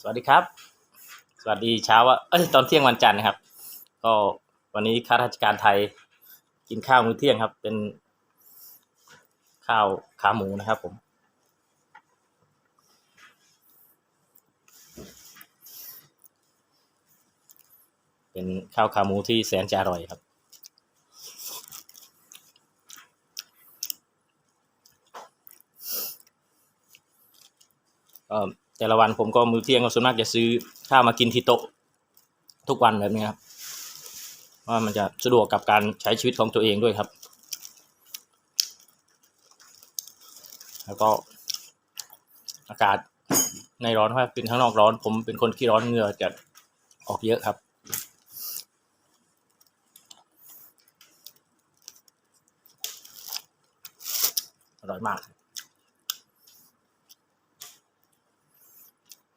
สวัสดีครับ สวัสดีเช้าว่าเอ้ยตอนเที่ยงวันจันทร์นะครับ ก็วันนี้ข้าราชการไทยกินข้าวมื้อเที่ยงครับ เป็นข้าวขาหมูนะครับผมเป็นข้าวขาหมูที่แสนจะอร่อยครับ เอ่อ แต่ละวันผมก็มื้อเที่ยงก็ส่วนมากจะซื้อข้าวมากินที่โต๊ะทุกวันแบบนี้ครับว่ามันจะสะดวกกับการใช้ชีวิตของตัวเองด้วยครับ แล้วก็อากาศในร้อนเพราะว่าเป็นข้างนอกร้อน ผมเป็นคนขี้ร้อนเหงื่อจะออกเยอะครับ อร่อยมาก อืม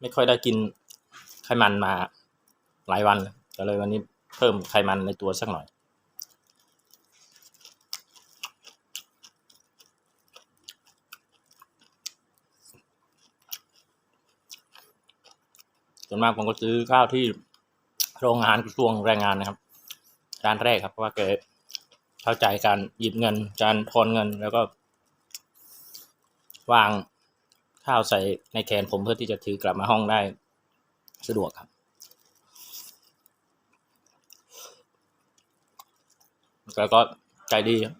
ไม่ค่อยได้กินไขมันมาหลายวันก็เลยวันนี้เพิ่มไขมันในตัวสักหน่อย ส่วนมากผมก็ซื้อข้าวที่โรงงานกระทรวงแรงงานนะครับร้านแรกครับเพราะว่าแกเข้าใจการหยิบเงินการทอนเงินแล้วก็วาง ข้าวใส่ในแขนผมเพื่อที่จะถือกลับมาห้องได้สะดวกครับ แล้วก็ใจดีครับ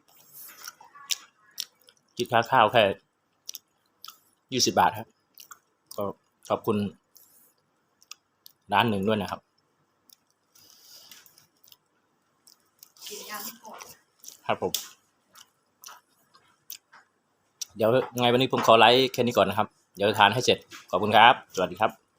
คิดค่าข้าวแค่ยี่สิบาทครับ ก็ขอบคุณร้านหนึ่งด้วยนะครับกินยังก่อนครับผม เดี๋ยวไงวันนี้ผมขอไลค์แค่นี้ก่อนนะครับ เดี๋ยวทานให้เสร็จ ขอบคุณครับ สวัสดีครับ